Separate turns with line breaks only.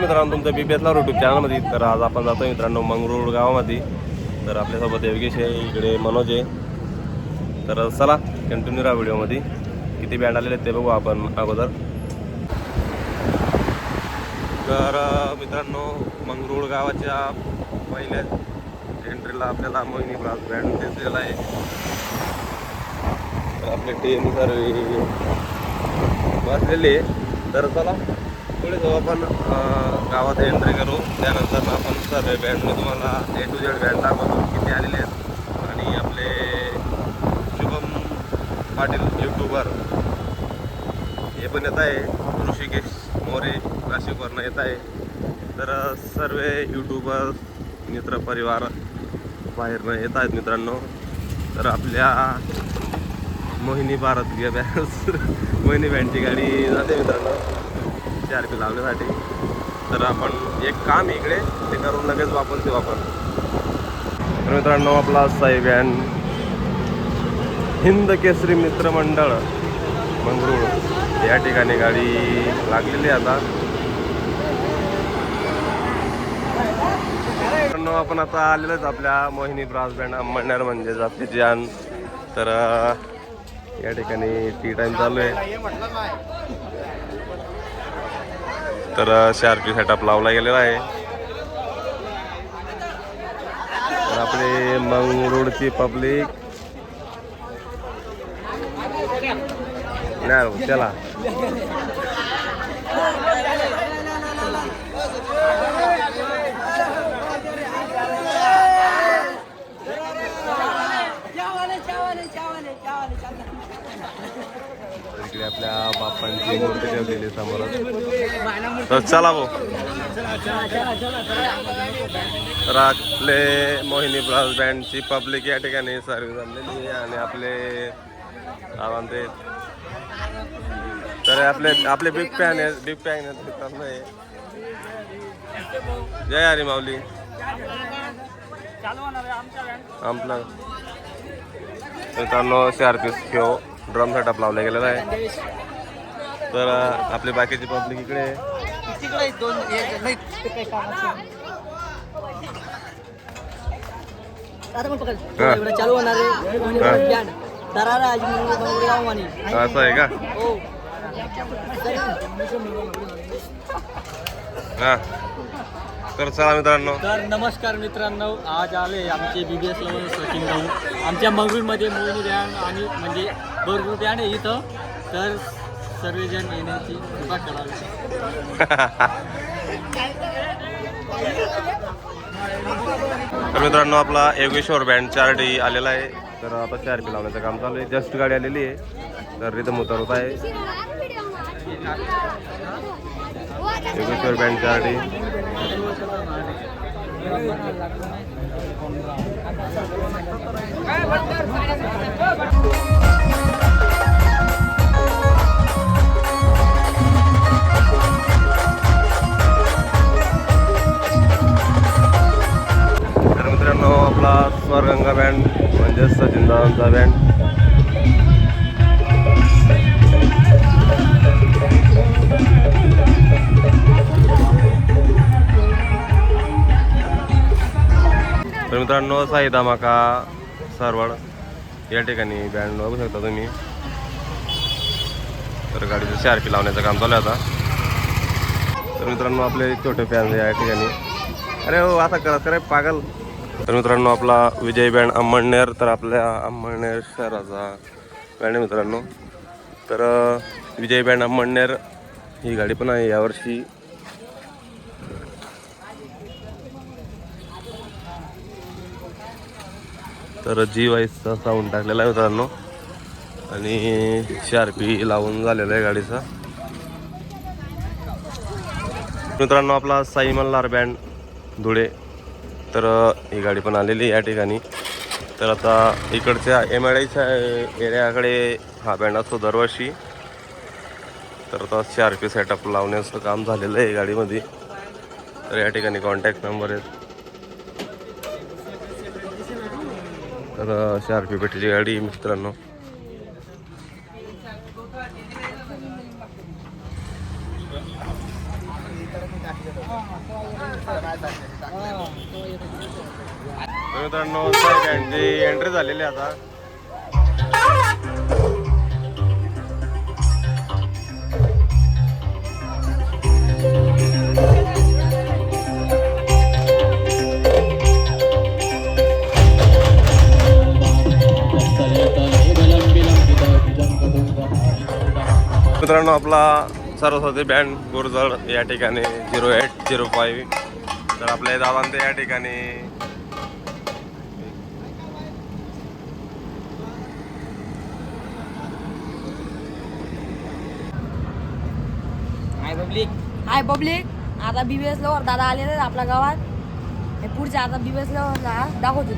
मित्रांनो तुमच्या बीबीएसला युट्यूब चॅनलमध्ये तर आज आपण जातो मित्रांनो मंगरूळ गावामध्ये. तर आपल्यासोबत योगेश आहे इकडे मनोज आहे. तर चला कंटिन्यू राहा व्हिडिओमध्ये. किती बँड आलेले आहेत ते बघू आपण अगोदर. तर मित्रांनो मंगरूळ गावाच्या पहिल्या एंट्रीला आपल्याला मोहिनी ब्रास बँड दिसलेला आहे. तर आपले टीम सर्व बसलेली आहे. तर चला पुढे जाऊ आपण गावात एंट्री करू त्यानंतर आपण सर्व बँडने तुम्हाला ए टू झेड बँड दाखवतो किती आलेले आहेत. आणि आपले शुभम पाटील यूट्यूबर हे पण येत आहे. ऋषिकेश मोरे नाशिकवरनं येत आहे. तर सर्व यूट्यूबर मित्रपरिवार बाहेरनं येत आहेत मित्रांनो. तर आपल्या मोहिनी भारत घ्या बॅस मोहिनी बँडची गाडी जाते मित्रांनो. चार आरपी लावण्यासाठी. तर आपण एक काम इकडे ते करून लगेच वापस ते वापर तर मित्रांनो आपला साई बँड हिंद केसरी मित्रमंडळ मंगरूळ. या ठिकाणी गाडी लागलेली आहे आता. मित्रांनो आपण आता आलेलोच आपल्या मोहिनी ब्रास बँड अंबडणार म्हणजे आपले जान तर या ठिकाणी टी टाइम चालू आहे. तर शार्पी सेटअप लावला गेलेला आहे. तर आपले मंगरूळची पब्लिक नाही चला इकडे आपल्या बाप्पांची मूर्ती ठेवलेली आहे. समोर तर चला भाऊ. तर आपले मोहिनी ब्रास बँडची पब्लिक या ठिकाणी सर्व आणलेली आहे आणि आपले काय म्हणते तर आपले आपले बिग फॅन आहेत बिग फॅन आहेत जय हरी माऊली. आपला मित्रांनो चार पीस खेळ ड्रम सेटअप लावला गेलेला आहे. तर आपली बाकीची पब्लिक इकडे आहे. हा.
एवढं चालू होणार आहे. बँड दरारा आज मंगळ गाव म्हणे
असं आहे का?
हो.
हा. तर चला मित्रांनो.
तर नमस्कार मित्रांनो आज आले आमचे B B S level Sachin भाऊ. आमच्या मंगळूरमध्ये मोहिनी बँड आणि म्हणजे भरपूर बँड आहे इथं. तर सर्वजण येण्याची कृपा करावी.
तर मित्रांनो आपला योगेश्वर बँड चार डी आलेला आहे. तर आता चार पी लावण्याचं काम चालू आहे. जस्ट गाडी आलेली आहे. तर रिथम उतरवत आहे. योगेश्वर बँड चार डी आपला स्वरगंगा बँड म्हणजेच सचिन दादांचा बँड तर मित्रांनो साई दामाका सरवड या ठिकाणी बँड बघू शकता तुम्ही. तर गाडीचं शार्पी लावण्याचं काम चालू आहे आता. तर मित्रांनो आपले छोटे फॅन या ठिकाणी. अरे हो आता करा करे पागल. तर मित्रांनो आपला विजय बँड अंमळनेर तर आपल्या अंमळनेर शहराचा बँड आहे मित्रांनो. तर विजय बँड अंमळनेर ही गाडी पण आहे यावर्षी. तर जी वाईसचा साऊंड टाकलेला आहे मित्रांनो. आणि शार्पी लावून झालेला आहे गाडीचा. मित्रांनो आपला साई मल्हार बँड धुळे. तर ही गाडी पण आलेली आहे या ठिकाणी. तर आता इकडच्या एम आय डीच्या एरियाकडे हा बँड असतो दरवर्षी. तर आता चार पी सेटअप लावण्याचं काम झालेलं आहे गाडीमध्ये. तर या ठिकाणी कॉन्टॅक्ट नंबर आहेत. तर चार पी पेटीची गाडी मित्रांनो तर मित्रांनो एंट्री झालेली आहे आता. मित्रांनो आपला सरस्वती बँड गुरजळ या ठिकाणी झिरो एट झिरो फाईव्ह तर आपले दादा या ठिकाणी
हाय पब्लिक
हाय पब्लिक आता बी वी एस लवर दादा आलेले आहेत आपल्या गावात. हे पुढच्या आता बी वी एस लवर दाखवतो